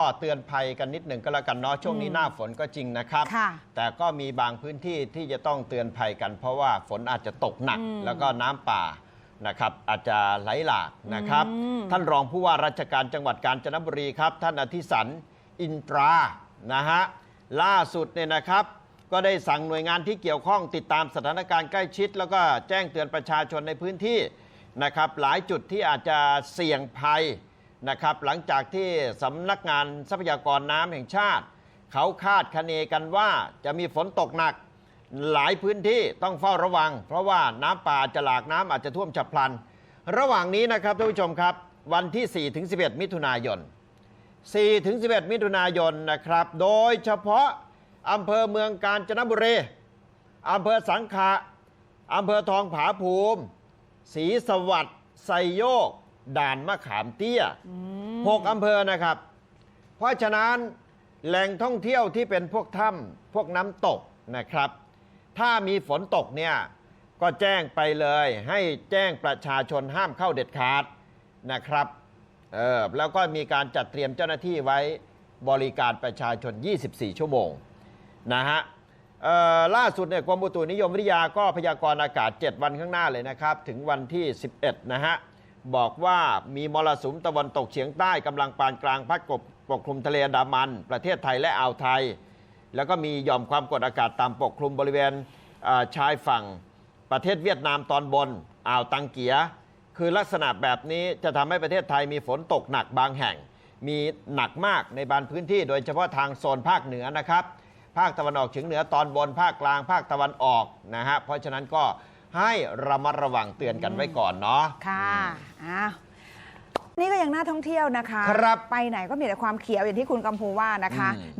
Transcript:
ก็เตือนภัยกันนิดหนึ่งก็แล้วกันเนาะช่วงนี้อืมหน้าฝนก็จริงนะครับค่ะแต่ก็มีบางพื้นที่ที่จะต้องเตือนภัยกัน เพราะว่าฝนอาจจะตกหนักอืมแล้วก็น้ำป่านะครับอาจจะไหลหลากนะครับอืมท่านรองผู้ว่าราชการจังหวัดกาญจนบุรีครับ ท่านอธิสันอินตรานะฮะล่าสุดเนี่ยนะครับ ก็ได้สั่งหน่วยงานที่เกี่ยวข้องติดตามสถานการณ์ใกล้ชิด แล้วก็แจ้งเตือนประชาชนในพื้นที่นะครับ หลายจุดที่อาจจะเสี่ยงภัย นะครับ หลังจากที่สำนักงานทรัพยากรน้ำแห่งชาติ เขาคาดคะเนกันว่าจะมีฝนตกหนัก หลายพื้นที่ต้องเฝ้าระวัง เพราะว่าน้ำป่าจะหลากน้ำอาจจะท่วมฉับพลัน ระหว่างนี้นะครับท่านผู้ชมครับ วันที่ 4 ถึง 11 มิถุนายน 4 ถึง 11 มิถุนายนนะครับ โดยเฉพาะอำเภอเมืองกาญจนบุรีอำเภอสังขะอำเภอทองผาภูมิศรีสวัสดิ์ไซโยก ด่านมะขามเตี้ยหกอำเภอนะครับ เพราะฉะนั้นแหล่งท่องเที่ยวที่เป็นพวกถ้ำพวกน้ำตกนะครับ ถ้ามีฝนตกเนี่ยก็แจ้งไปเลย ให้แจ้งประชาชนห้ามเข้าเด็ดขาดนะครับเออแล้วก็มีการจัดเตรียมเจ้าหน้าที่ไว้บริการประชาชน 24 ชั่วโมงนะฮะเอ่อล่าสุดเนี่ยกรมอุตุนิยมวิทยาก็พยากรณ์อากาศ 7 วันข้างหน้าเลยนะครับ ถึงวันที่ 11 นะฮะ บอกว่ามีมรสุมตะวันตกเฉียงใต้กำลังปานกลางพัดกบปกคลุมทะเลอันดามัน ประเทศไทยและอ่าวไทย แล้วก็มีหย่อมความกดอากาศต่ำปกคลุมบริเวณชายฝั่ง ประเทศเวียดนามตอนบน อ่าวตังเกีย คือลักษณะแบบนี้จะทำให้ประเทศไทยมีฝนตกหนักบางแห่ง มีหนักมากในบางพื้นที่ โดยเฉพาะทางโซนภาคเหนือนะครับ ภาคตะวันออกเฉียงเหนือตอนบนภาคกลางภาคตะวันออกนะฮะเพราะฉะนั้นก็ ให้ระมัดระวังเตือนกันไว้ก่อนเนาะ ค่ะอ้าวนี่ก็ยังน่าท่องเที่ยวนะคะ ครับไปไหนก็มีแต่ความเขียวอย่างที่คุณกำพูว่านะคะ อืม